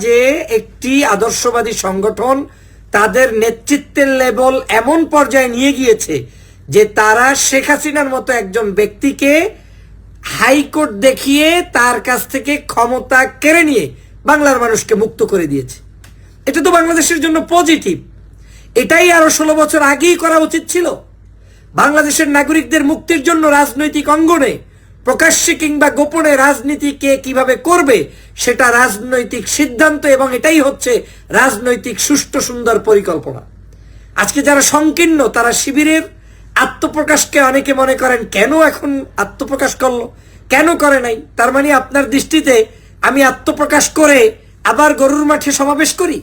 যে একটি আদর্শবাদী সংগঠন তাদের নেতৃত্বের লেভেল এমন পর্যায়ে নিয়ে গিয়েছে যে তারা শেখ হাসিনার মতো একজন ব্যক্তিকে হাইকোর্ট দেখিয়ে তার কাছ থেকে ক্ষমতা কেড়ে নিয়ে বাংলার মানুষকে মুক্ত করে দিয়েছে। এটা তো বাংলাদেশের জন্য পজিটিভ এটাই আরও ষোলো বছর আগেই করা উচিত ছিল। বাংলাদেশের নাগরিকদের মুক্তির জন্য রাজনৈতিক অঙ্গনে প্রকাশ্যে কিংবা গোপনে রাজনীতি কে কীভাবে করবে, সেটা রাজনৈতিক সিদ্ধান্ত এবং এটাই হচ্ছে রাজনৈতিক সুষ্ঠু সুন্দর পরিকল্পনা। আজকে যারা সংকীর্ণ, তারা শিবিরের আত্মপ্রকাশকে অনেকে মনে করেন, কেন এখন আত্মপ্রকাশ করল? কেন করে নাই? তার মানে আপনার দৃষ্টিতে আমি আত্মপ্রকাশ করে আবার গরুর মাঠে সমাবেশ করি?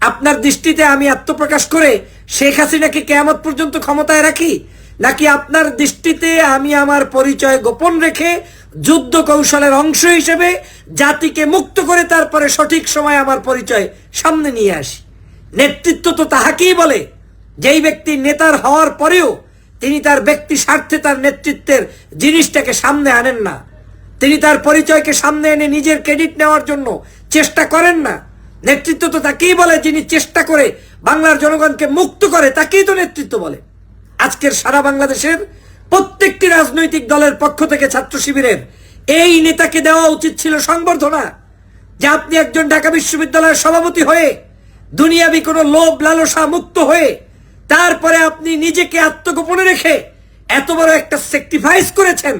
আপনার দৃষ্টিতে আমি আত্মপ্রকাশ করে শেখ হাসিনাকে কেয়ামত পর্যন্ত ক্ষমতায় রাখি? নাকি আপনার দৃষ্টিতে আমি আমার পরিচয় গোপন রেখে যুদ্ধ কৌশলের অংশ হিসেবে জাতিকে মুক্ত করে তারপরে সঠিক সময় আমার পরিচয় সামনে নিয়ে আসি? নেতৃত্ব তো তাহাকেই বলে। যেই ব্যক্তি নেতার হওয়ার পরেও তিনি তার ব্যক্তি স্বার্থে তার নেতৃত্বের জিনিসটাকে সামনে আনেন না। তিনি তার পরিচয়কে সামনে এনে নিজের ক্রেডিট নেওয়ার জন্য চেষ্টা করেন না। নেতৃত্ব তো তাকেই বলে, যিনি চেষ্টা করে বাংলার জনগণকে মুক্ত করে, তাকেই তো নেতৃত্ব বলে। আজকের সারা বাংলাদেশের প্রত্যেকটি রাজনৈতিক দলের পক্ষ থেকে ছাত্র শিবিরের এই নেতাকে দেওয়া উচিত ছিল সংবর্ধনা, যে আপনি একজন ঢাকা বিশ্ববিদ্যালয়ের সভাপতি হয়ে দুনিয়াবি কোনো লোভ লালসা মুক্ত হয়ে তারপরে আপনি নিজেকে আত্মগোপনে রেখে এত বড় একটা স্যাক্রিফাইস করেছেন,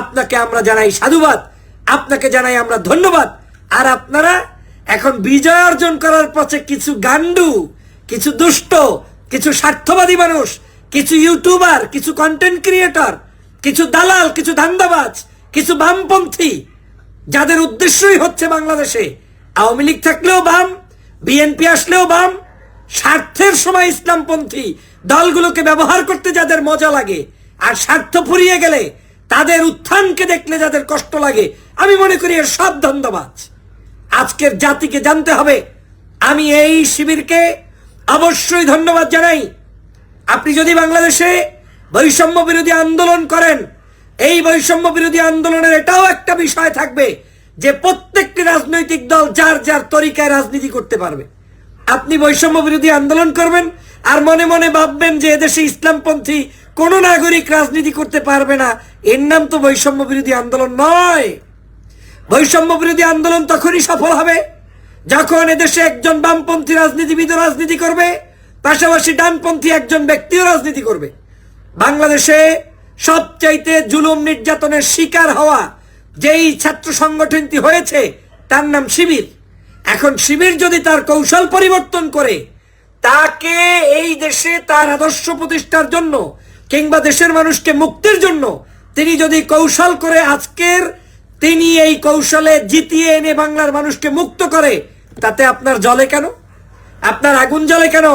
আপনাকে আমরা জানাই সাধুবাদ, আপনাকে জানাই আমরা ধন্যবাদ। আর আপনারা এখন বিজয় অর্জন করার পথে কিছু গান্ডু কিছু দুষ্ট, কিছু স্বার্থবাদী মানুষ কিছু ইউটিউবার কিছু কন্টেন্ট ক্রিয়েটর কিছু দালাল, কিছু ধান্দাবাজ, কিছু বামপন্থী, যাদের উদ্দেশ্যই হচ্ছে বাংলাদেশে। আওয়ামী লীগ থাকলেও বাম, বিএনপি আসলেও বাম, স্বার্থের সময় ইসলামপন্থী দলগুলোকে ব্যবহার করতে যাদের মজা লাগে, আর স্বার্থ ফুরিয়ে গেলে তাদের উত্থানকে দেখলে যাদের কষ্ট লাগে, আমি মনে করি এর সব ধন্যবাদ আজকের জাতিকে জানতে হবে, আমি এই শিবিরকে অবশ্যই ধন্যবাদ জানাই। আপনি যদি বাংলাদেশে বৈষম্য বিরোধী আন্দোলন করেন, এই বৈষম্য বিরোধী আন্দোলনের এটাও একটা বিষয় থাকবে যে প্রত্যেকটি রাজনৈতিক দল যার যার তরিকায় রাজনীতি করতে পারবে। আপনি বৈষম্য বিরোধী আন্দোলন করবেন আর মনে মনে ভাববেন যে এদেশে ইসলামপন্থী কোনো নাগরিক রাজনীতি করতে পারবে না। এর নাম তো বৈষম্য বিরোধী আন্দোলন নয়। বৈষম্য বিরোধী আন্দোলন তখনই সফল হবে যখন এদেশে একজন বামপন্থী রাজনীতিবিদ রাজনীতি করবে। পাশাপাশি ডানপন্থী একজন ব্যক্তিও রাজনীতি করবে। বাংলাদেশে সবচাইতে জুলুম নির্যাতনের শিকার হওয়া যেই ছাত্র সংগঠনটি হয়েছে, তার নাম শিবির। এখন শিবির যদি তার কৌশল পরিবর্তন করে, তাকে এই দেশে তার আদর্শ প্রতিষ্ঠার জন্য কিংবা দেশের মানুষকে মুক্তির জন্য তিনি যদি কৌশল করে আজকের তিনি এই কৌশলে জিতিয়ে এনে বাংলার মানুষকে মুক্ত করে, তাতে আপনার জলে কেন? আপনার আগুন জ্বলে কেন?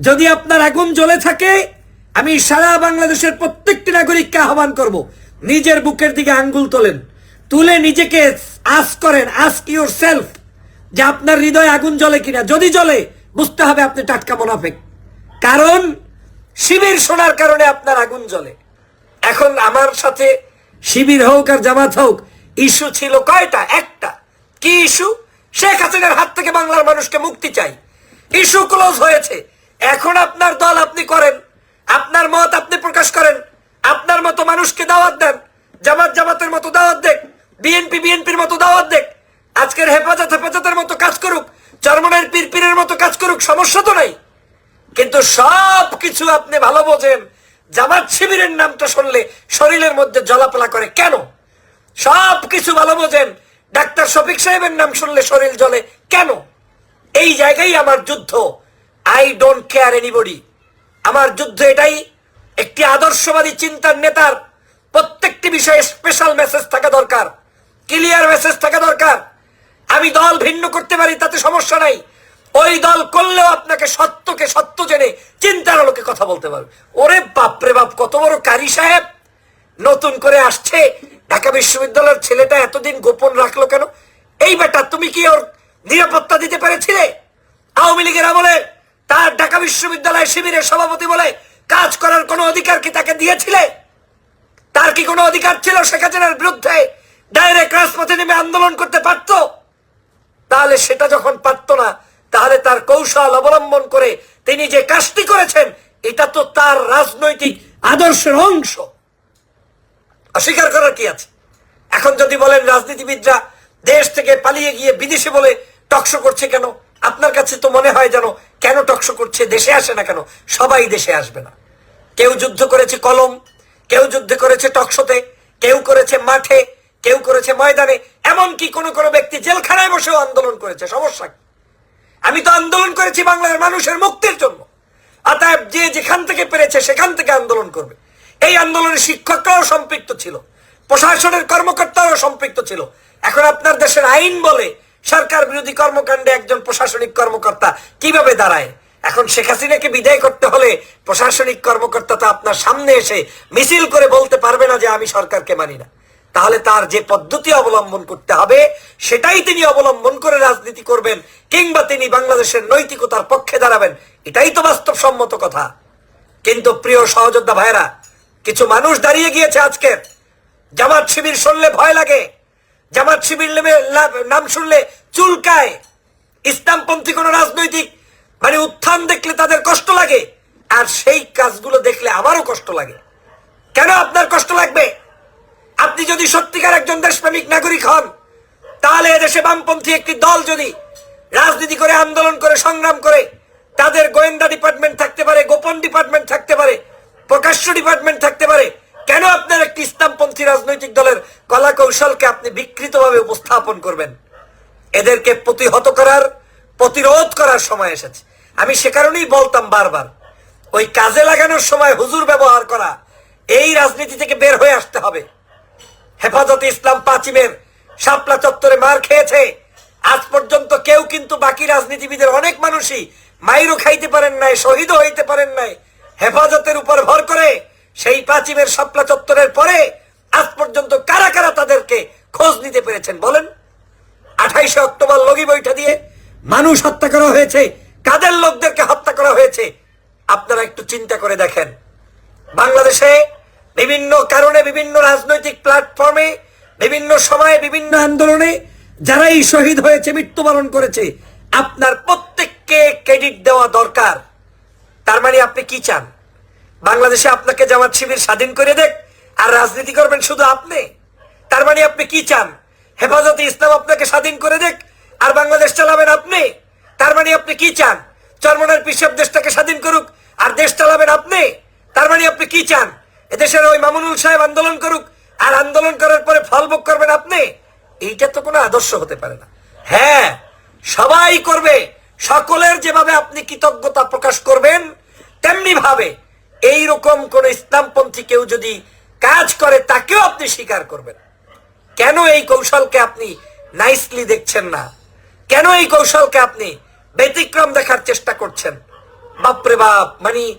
যদি আপনার আগুন জ্বলে থাকে, আমি সারা বাংলাদেশের প্রত্যেকটি নাগরিককে আহ্বান করব, নিজের বুকের দিকে আঙ্গুল তোলেন, তুলে নিজেকে আস করেন আস্ক ইউর সেলফ যে আপনার হৃদয় আগুন জ্বলে কিনা। যদি জ্বলে, বুঝতে হবে আপনি টাটকা মোনাফেক। কারণ, শিবির শোনার কারণে আপনার আগুন জ্বলে। এখন আমার সাথে শিবির হোক আর জামাত হোক, ইস্যু ছিল কয়টা? একটা। কি ইস্যু? শেখ হাসিনার হাত থেকে বাংলার মানুষকে মুক্তি চাই। ইস্যু ক্লোজ হয়েছে। এখন আপনার দল আপনি করেন। আপনার মত আপনি প্রকাশ করেন। আপনার মতো মানুষকে দাওয়াত দেন। জামাত জামাতের মতো দাওয়াত দেখ। বিএনপি বিএনপির মতো দাওয়াত দেখ। আজকের হেফাজত হেফাজতের মতো কাজ করুক। চরমনের পীর পীরের মতো কাজ করুক, সমস্যা তো নাই। কিন্তু সব কিছু আপনি ভালো বোঝেন। জামাত শিবিরের নামটা শুনলে শরীরের মধ্যে জলাপলা করে। কেন? সব কিছু ভালো বোঝেন। ডাক্তার শফিক সাহেবের নাম শুনলে শরীর জ্বলে। কেন? এই জায়গায় আমার যুদ্ধ। আই ডোন্ট কেয়ার এনিবডি আমার যুদ্ধ এটাই একটি আদর্শবাদী চিন্তার নেতার প্রত্যেকটি বিষয়ে স্পেশাল মেসেজ থাকা দরকার ক্লিয়ার মেসেজ থাকা দরকার। আমি দল ভিন্ন করতে পারি, তাতে সমস্যা নাই। ওই দল করলেও আপনাকে সত্যকে সত্য জেনে চিন্তার আলোকে কথা বলতে পারবে। ওরে বাপরে বাপ, কত বড় কারি সাহেব! নতুন করে আসছে, ঢাকা বিশ্ববিদ্যালয়ের ছেলেটা এতদিন গোপন রাখল কেন? এই বেটা, তুমি কি ওর নিরাপত্তা দিতে পেরেছিলে? আওয়ামী লীগের আমলে তার ঢাকা বিশ্ববিদ্যালয় শিবিরের সভাপতি বলে কাজ করার কোনো অধিকার কি তাকে দিয়েছিলে? তার কি কোনো অধিকার ছিল শেখ হাসিনার বিরুদ্ধে ডাইরেক্ট রাজপথে নেমে আন্দোলন করতে পারত? তাহলে সেটা যখন পারত না, তাহলে তার কৌশল অবলম্বন করে তিনি যে কাজটি করেছেন, এটা তো তার রাজনৈতিক আদর্শের অংশ। অস্বীকার করার কি আছে? এখন যদি বলেন রাজনীতিবিদরা দেশ থেকে পালিয়ে গিয়ে বিদেশে বলে টকশো করছে কেন? আপনার কাছে তো মনে হয় যেন কেন টকশো করছে, দেশে আসে না কেন? সবাই দেশে আসবে না। কেউ যুদ্ধ করেছে কলম, কেউ যুদ্ধ করেছে টকশোতে, কেউ করেছে মাঠে, কেউ করেছে ময়দানে, এমনকি কোনো কোনো ব্যক্তি জেলখানায় বসেও আন্দোলন করেছে। সমস্যা আমি তো আন্দোলন করেছি বাংলার মানুষের মুক্তির জন্য। অতএব যে যেখান থেকে পেরেছে সেখান থেকে আন্দোলন করবে। এই আন্দোলনে শিক্ষকরাও সম্পৃক্ত ছিল, প্রশাসনের কর্মকর্তারাও সম্পৃক্ত ছিল। এখন আপনার দেশের আইন বলে সরকার বিরোধী কর্মকাণ্ডে একজন প্রশাসনিক কর্মকর্তা কীভাবে দাঁড়ায়? এখন শেখ হাসিনাকে বিদায় করতে হলে প্রশাসনিক কর্মকর্তা তো আপনার সামনে এসে মিছিল করে বলতে পারবে না যে আমি সরকারকে মানি না। তাহলে তার যে পদ্ধতি অবলম্বন করতে হবে, সেটাই তিনি অবলম্বন করে রাজনীতি করবেন কিংবা তিনি বাংলাদেশের নৈতিকতার পক্ষে দাঁড়াবেন, এটাই তো বাস্তবসম্মত কথা। কিন্তু প্রিয় সহযোদ্ধা ভাইরা কিছু মানুষ দাঁড়িয়ে গিয়েছে আজকে। জামাত শিবির শুনলে ভয় লাগে। জামাত শিবির নেমে- নাম শুনলে চুলকায়। ইসলামপন্থী কোন রাজনৈতিক মানে উত্থান দেখলে তাদের কষ্ট লাগে, আর সেই কাজগুলো দেখলে আমারও কষ্ট লাগে। কেন আপনার কষ্ট লাগবে? আপনি যদি সত্যিকার একজন দেশপ্রেমিক নাগরিক হন, তাহলে এদেশে বামপন্থী একটি দল যদি রাজনীতি করে, আন্দোলন করে, সংগ্রাম করে, তাদের গোয়েন্দা ডিপার্টমেন্ট থাকতে পারে, গোপন ডিপার্টমেন্ট থাকতে পারে, প্রকাশ্য ডিপার্টমেন্ট থাকতে পারে কেন আপনার একটি ইসলামপন্থী রাজনৈতিক দলের কলা কৌশলকে আপনি বিকৃতভাবে উপস্থাপন করবেন? এদেরকে প্রতিহত করার, প্রতিরোধ করার সময় এসেছে। আমি সে কারণেই বলতাম বারবার, ওই কাজে লাগানোর সময় হুজুর ব্যবহার করা, এই রাজনীতি থেকে বের হয়ে আসতে হবে। হেফাজতে ইসলাম পাচিমের শাপলা চত্বরে মার খেয়েছে। আজ পর্যন্ত কেউ কিন্তু বাকি রাজনীতিবিদের অনেক মানুষই মাইরও খাইতে পারেন নাই, শহীদও হইতে পারেন নাই। হেফাজতের উপর ভর করে সেই পাচিমের শাপলা চত্বরের পরে আজ পর্যন্ত কারা কারা তাদেরকে খোঁজ নিতে পেরেছেন বলেন? আঠাইশে অক্টোবর লগি বৈঠা দিয়ে মানুষ হত্যা করা হয়েছে, কাদের লোকদেরকে হত্যা করা হয়েছে? আপনারা একটু চিন্তা করে দেখেন। বাংলাদেশে বিভিন্ন কারণে, বিভিন্ন রাজনৈতিক প্ল্যাটফর্মে, বিভিন্ন সময়ে, বিভিন্ন আন্দোলনে যারাই শহীদ হয়েছে, মৃত্যুবরণ করেছে, আপনার প্রত্যেককে ক্রেডিট দেওয়া দরকার। তার মানে আপনি কি চান? বাংলাদেশে আপনাকে জামাত শিবির স্বাধীন করে দেখ, আর রাজনীতি করবেন শুধু আপনি। তার মানে আপনি কি চান? হেফাজতে ইসলাম আপনাকে স্বাধীন করে দেখ, আর বাংলাদেশ চালাবেন আপনি। তার মানে আপনি কি চান? চরমনার পিসাব দেশটাকে স্বাধীন করুক, আর দেশ চালাবেন আপনি। তার মানে আপনি কি চান? এদেশের ওই মামুনুল সাহেব আন্দোলন করুক, আর আন্দোলন করার পরে ফল ভোগ করবেন আপনি? এইটা তো কোনো আদর্শ হতে পারে না। হ্যাঁ সবাই করবে। সকলের যেভাবে আপনি কৃতজ্ঞতা প্রকাশ করবেন তেমনি ভাবে এইরকম কোন ইসলামপন্থী কেউ যদি কাজ করে, তাকেও আপনি স্বীকার করবেন। কেন এই কৌশলকে আপনি নাইসলি দেখছেন না? কেন এই কৌশলকে আপনি ব্যতিক্রম দেখার চেষ্টা করছেন? বাপরে বাপ মানে